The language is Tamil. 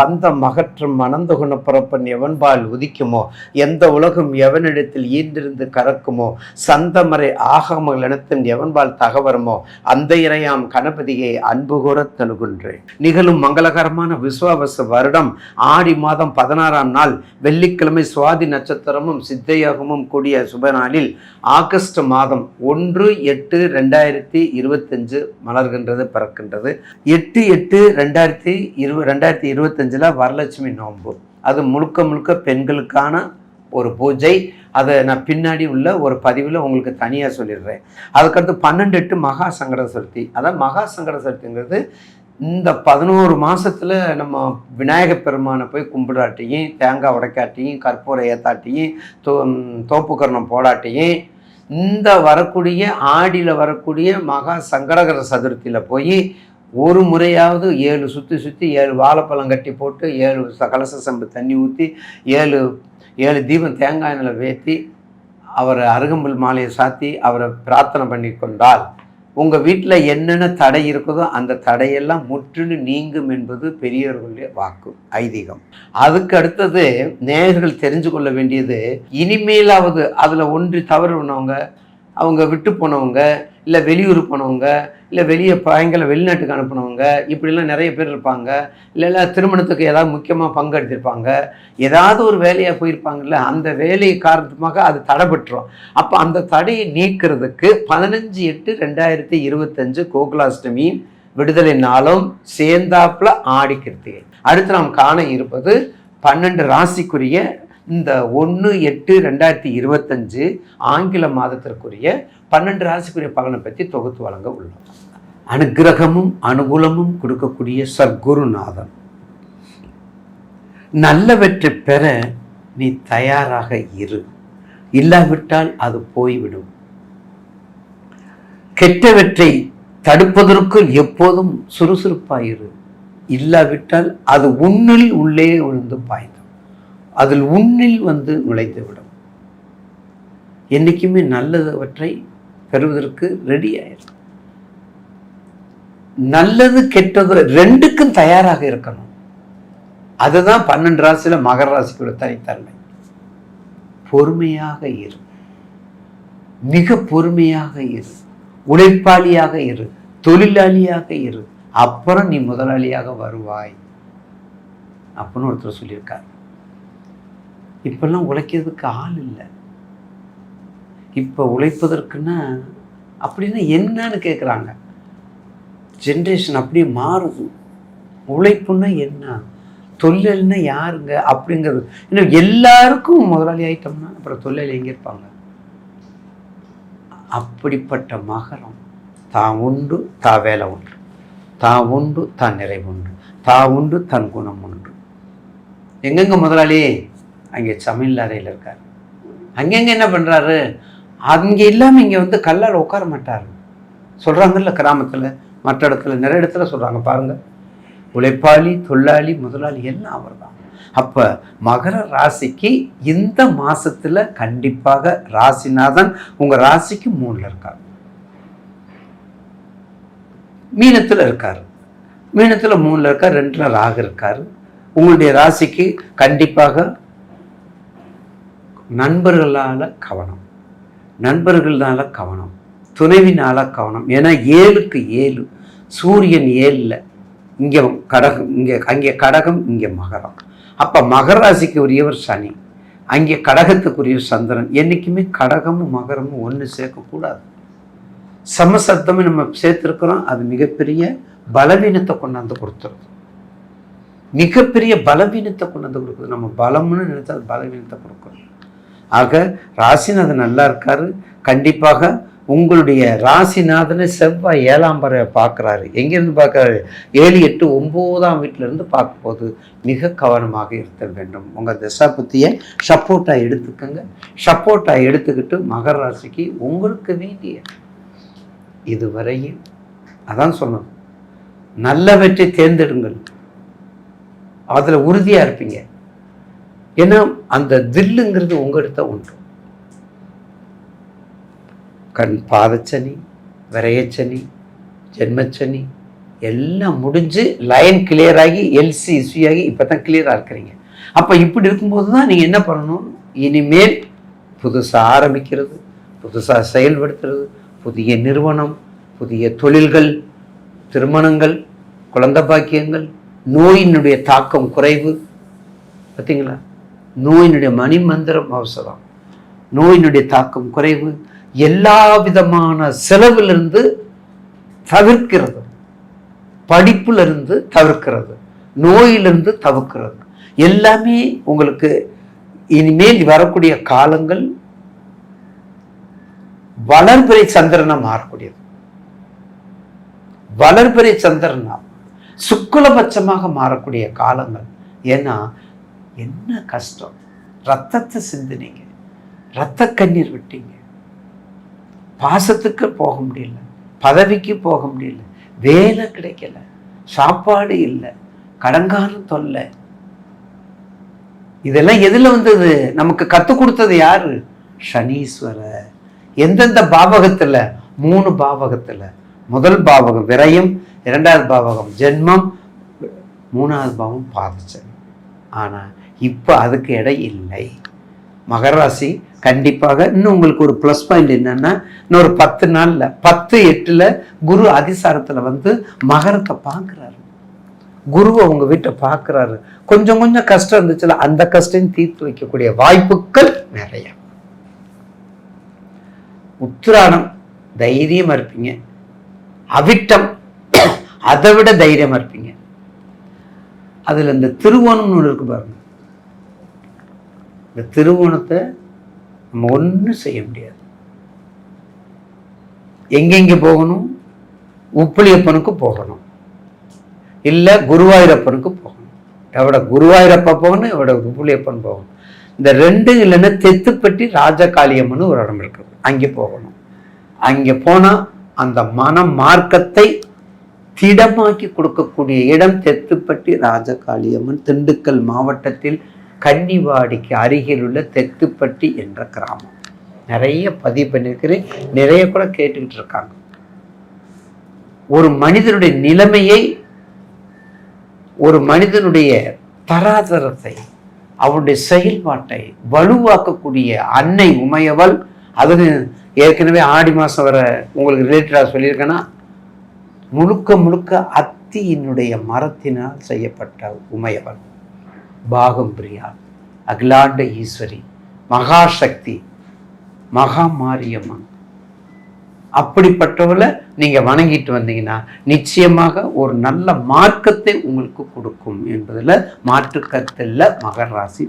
பந்தம் அகற்றும் மணந்து குணப்புறப்பன் எவன்பால் உதிக்குமோ? எந்த உலகம் எவனிடத்தில் ஈண்டிருந்து கறக்குமோ? சந்தமறை ஆகமங்கள் இனத்தின் எவன்பால் தகவரமோ? அந்த இறையாம் கணபதியை அன்பு கூற தழுகின்றேன். நிகழும் மங்களகரமான விஸ்வாவச வருடம் ஆடி மாதம் பதினாறாம் நாள் வெள்ளிக்கிழமை சுவாதி நட்சத்திரமும் சித்தையோகமும் கூடிய சுப நாளில் ஆகஸ்ட் மாதம் ஒன்று எட்டு ரெண்டாயிரத்தி இருபத்தஞ்சு மலர்கின்றது பிறக்கின்றது. எட்டு எட்டு ரெண்டாயிரத்தி இரு ரெண்டாயிரத்தி இருபத்தஞ்சில் வரலட்சுமி நோன்பு. அது முழுக்க முழுக்க பெண்களுக்கான ஒரு பூஜை. அதை நான் பின்னாடி உள்ள ஒரு பதிவில் உங்களுக்கு தனியாக சொல்லிடுறேன். அதுக்கடுத்து பன்னெண்டு எட்டு மகா சங்கட சதுர்த்தி. அதான் மகா சங்கட சதுர்த்திங்கிறது இந்த பதினோரு மாதத்தில் நம்ம விநாயக பெருமானை போய் கும்பிடாட்டியும் தேங்காய் உடைக்காட்டியும் கற்பூர ஏத்தாட்டியும் தோ தோப்புக்கரணம் போடாட்டியும் இந்த வரக்கூடிய ஆடியில் வரக்கூடிய மகா சங்கடகர சதுர்த்தியில் போய் ஒரு முறையாவது ஏழு சுற்றி சுற்றி ஏழு வாழைப்பழம் கட்டி போட்டு ஏழு கலச சம்பு தண்ணி ஊற்றி ஏழு ஏழு தீபம் தேங்காய் நிலை வேத்தி அவரை அருகம்புல் மாலையை சாத்தி அவரை பிரார்த்தனை பண்ணி கொண்டால் உங்கள் வீட்டில் என்னென்ன தடை இருக்குதோ அந்த தடையெல்லாம் முற்றிலும் நீங்கும் என்பது பெரியவர்களுடைய வாக்கு ஐதீகம். அதுக்கு அடுத்தது நேயர்கள் தெரிஞ்சு கொள்ள வேண்டியது இனிமேலாவது அதில் ஒன்றி தவறு பண்ணவங்க அவங்க விட்டு போனவங்க இல்லை வெளியூர் போனவங்க இல்லை வெளியே பயங்கரம் வெளிநாட்டுக்கு அனுப்புனவங்க இப்படிலாம் நிறைய பேர் இருப்பாங்க. இல்லை திருமணத்துக்கு ஏதாவது முக்கியமாக பங்கெடுத்திருப்பாங்க. ஏதாவது ஒரு வேலையாக போயிருப்பாங்கல்ல அந்த வேலை காரணமாக அது தடைபட்டுரும். அப்போ அந்த தடையை நீக்கிறதுக்கு பதினஞ்சு எட்டு ரெண்டாயிரத்தி இருபத்தஞ்சு கோகுலாஷ்டமி விடுதலை நாளும் சேர்ந்தாப்புல ஆடி கிருத்திகை அடுத்து நாம் காண இருப்பது பன்னெண்டு ராசிக்குரிய இந்த ஒன்று எட்டு ரெண்டாயிரத்தி இருபத்தஞ்சு ஆங்கில மாதத்திற்குரிய பன்னெண்டு ராசிக்குரிய பலனை பற்றி தொகுத்து வழங்க உள்ளோம். அனுக்கிரகமும் அனுகூலமும் கொடுக்கக்கூடிய சர்க்குருநாதன் நல்லவற்றை பெற நீ தயாராக இரு. இல்லாவிட்டால் அது போய்விடும். கெட்டவற்றை தடுப்பதற்கு எப்போதும் சுறுசுறுப்பாயிரு. இல்லாவிட்டால் அது உன்னில் உள்ளே விழுந்து பாய்ந்து அதில் உன்னில் வந்து நுழைந்து விடும் என்றைக்குமே நல்லதவற்றை பெறுவதற்கு ரெடி ஆயிரும் நல்லது கெட்டது ரெண்டுக்கும் தயாராக இருக்கணும். அதுதான் பன்னெண்டு ராசியில் மகர ராசிக்குள்ள தனித்தன்மை. பொறுமையாக இரு. மிக பொறுமையாக இரு. உழைப்பாளியாக இரு. தொழிலாளியாக இரு. அப்புறம் நீ முதலாளியாக வருவாய். அப்படின்னு ஒருத்தர் சொல்லியிருக்காரு. இப்பெல்லாம் உழைக்கிறதுக்கு ஆள் இல்லை. இப்போ உழைப்பதற்குன்னா அப்படின்னா என்னன்னு கேட்குறாங்க ஜென்ரேஷன் அப்படியே மாறுது. உழைப்புன்னா என்ன? தொழில்னா யாருங்க? அப்படிங்கிறது. இன்னும் எல்லாருக்கும் முதலாளி ஆயிட்டோம்னா அப்புறம் தொழில் எங்கே இருப்பாங்க? அப்படிப்பட்ட மகரம். தான் உண்டு தா வேலை உண்டு. தான் உண்டு தான் நிறைவு உண்டு. தான் உண்டு தன் குணம் உண்டு. எங்கெங்க முதலாளி? அங்கே சமையல் அறையில் இருக்கார். அங்கங்கே என்ன பண்ணுறாரு அங்கே இல்லாமல் இங்கே வந்து கல்லால் உட்கார மாட்டார். சொல்கிறாங்கல்ல கிராமத்தில் மற்ற இடத்துல நிறைய இடத்துல சொல்கிறாங்க பாருங்க. உழைப்பாளி தொழிலாளி முதலாளி எல்லாம் அவர் தான் அப்போ மகர ராசிக்கு இந்த மாசத்துல கண்டிப்பாக ராசிநாதன் உங்கள் ராசிக்கு மூணில் இருக்கார். மீனத்தில் இருக்கார். மீனத்தில் மூணில் இருக்கார் ரெண்டில் ராகு இருக்கார். உங்களுடைய ராசிக்கு கண்டிப்பாக நண்பர்களால் கவனம். நண்பர்களால் கவனம். துணைவினால் கவனம். ஏன்னா ஏழுக்கு ஏழு. சூரியன் ஏழில் இங்கே கடகம் இங்கே அங்கே கடகம் இங்கே மகரம். அப்போ மகர ராசிக்கு உரியவர் சனி. அங்கே கடகத்துக்குரிய சந்திரன். என்றைக்குமே கடகமும் மகரமும் ஒன்று சேர்க்கக்கூடாது. சமசப்தமும் நம்ம சேர்த்துருக்குறோம். அது மிகப்பெரிய பலவீனத்தை கொண்டாந்து கொடுத்துருது. மிகப்பெரிய பலவீனத்தை கொண்டாந்து கொடுக்குது. நம்ம பலம்னு நினைச்சா அது பலவீனத்தை கொடுக்குறோம் ஆக ராசிநாதன் நல்லா இருக்காரு. கண்டிப்பாக உங்களுடைய ராசிநாதனை செவ்வாய் ஏழாம் பறவை பார்க்குறாரு. எங்கேருந்து பார்க்குறாரு? ஏழு எட்டு ஒம்போதாம் வீட்டிலேருந்து பார்க்கும்போது மிக கவனமாக இருக்க வேண்டும். உங்கள் திசா புத்தியை சப்போர்ட்டாக எடுத்துக்கோங்க. சப்போர்ட்டாக எடுத்துக்கிட்டு மகர ராசிக்கு உங்களுக்கு வேண்டிய இதுவரையும் அதான் சொன்னோம் நல்லவற்றை தேர்ந்தெடுங்கள். அதில் உறுதியாக இருப்பீங்க. ஏன்னா அந்த தில்லுங்கிறது உங்கள்கிட்ட உண்டு. கண் பாதச்சனி விரையச்சனி ஜென்மச்சனி எல்லாம் முடிஞ்சு லைன் கிளியர் ஆகி எல்சி இஸ்வி ஆகி இப்போ தான் கிளியராக இருக்கிறீங்க. அப்போ இப்படி இருக்கும்போது தான் நீங்கள் என்ன பண்ணணும்? இனிமேல் புதுசாக ஆரம்பிக்கிறது புதுசாக செயல்படுத்துறது புதிய நிறுவனம் புதிய தொழில்கள் திருமணங்கள் குழந்தை பாக்கியங்கள் நோயினுடைய தாக்கம் குறைவு. பார்த்தீங்களா நோயினுடைய மணிமந்திரம் அவசரம். நோயினுடைய தாக்கம் குறைவு. எல்லா விதமான செலவிலிருந்து தவிர்க்கிறது. படிப்பிலிருந்து தவிர்க்கிறது. நோயிலிருந்து தவிர்க்கிறது. எல்லாமே உங்களுக்கு இனிமேல் வரக்கூடிய காலங்கள் வளர்பிறை சந்திரனா மாறக்கூடியது. வளர்பிறை சந்திரனா சுக்குலபட்சமாக மாறக்கூடிய காலங்கள். ஏன்னா என்ன கஷ்டம்? ரத்தத்தை சிந்தினீங்க. ரத்த கண்ணீர் விட்டீங்க. பாசத்துக்கு போக முடியல. பதவிக்கு போக முடியல. வேலை கிடைக்கல. சாப்பாடு இல்லை. கடங்காரம் தொல்லை. இதெல்லாம் எதுல வந்தது? நமக்கு கற்றுக் கொடுத்தது யாரு? சனீஸ்வரர் எந்தெந்த பாவகத்தில்? மூணு பாவகத்தில். முதல் பாவகம் விரயம் இரண்டாவது பாவகம் ஜென்மம் மூணாவது பாவம் பாதச்சல் ஆனா இப்போ அதுக்கு எடை இல்லை. மகராசி கண்டிப்பாக இன்னும் உங்களுக்கு ஒரு ப்ளஸ் பாயிண்ட் என்னன்னா இன்னொரு பத்து நாள்ல பத்து எட்டுல குரு அதிசாரத்துல வந்து மகரத்தை பார்க்குறாரு. குருவை உங்கள் வீட்டை பார்க்குறாரு. கொஞ்சம் கொஞ்சம் கஷ்டம் இருந்துச்சுல அந்த கஷ்டம் தீர்த்து வைக்கக்கூடிய வாய்ப்புகள் நிறைய. உத்திராடம் தைரியமாக இருப்பீங்க. அவிட்டம் அதை விட தைரியமா இருப்பீங்க. அதுல இந்த திருவோணம்னு ஒன்று இருக்கு பாருங்க. இந்த திருவோணத்தை நம்ம ஒன்றும் செய்ய முடியாது. எங்கெங்க போகணும்? உப்புளியப்பனுக்கு போகணும். இல்லை குருவாயூரப்பனுக்கு போகணும். எவ்வளோ குருவாயூரப்பா போகணும் எவ்வளோ உப்புளியப்பன் போகணும். இந்த ரெண்டு இல்லைன்னா தெத்துப்பட்டி ராஜகாளியம்மன் ஒரு இடம் இருக்குது அங்கே போகணும். அங்கே போனால் அந்த மன மார்க்கத்தை திடமாக்கி கொடுக்கக்கூடிய இடம் தெத்துப்பட்டி ராஜகாளியம்மன் திண்டுக்கல் மாவட்டத்தில் கன்னிவாடிக்கு அருகில் உள்ள தெத்துப்பட்டி என்ற கிராமம். நிறைய பதிவு பண்ணியிருக்கிறேன். நிறைய கூட கேட்டுக்கிட்டு இருக்காங்க. ஒரு மனிதனுடைய நிலைமையை ஒரு மனிதனுடைய தராதரத்தை அவருடைய செயல்பாட்டை வலுவாக்கக்கூடிய அன்னை உமையவள் அது ஏற்கனவே ஆடி மாதம் வர உங்களுக்கு ரிலேட்டடாக சொல்லியிருக்கேன்னா முழுக்க முழுக்க அத்தியினுடைய மரத்தினால் செய்யப்பட்ட உமையவள். பாகம் பிரியா அகிலாண்ட ஈஸ்வரி மகாசக்தி மகா மாரியம்மன் அப்படிப்பட்டவளை நீங்க வணங்கிட்டு வந்தீங்கன்னா நிச்சயமாக ஒரு நல்ல மார்க்கத்தை உங்களுக்கு கொடுக்கும் என்பதுல மாற்று கருத்தில் மகர ராசி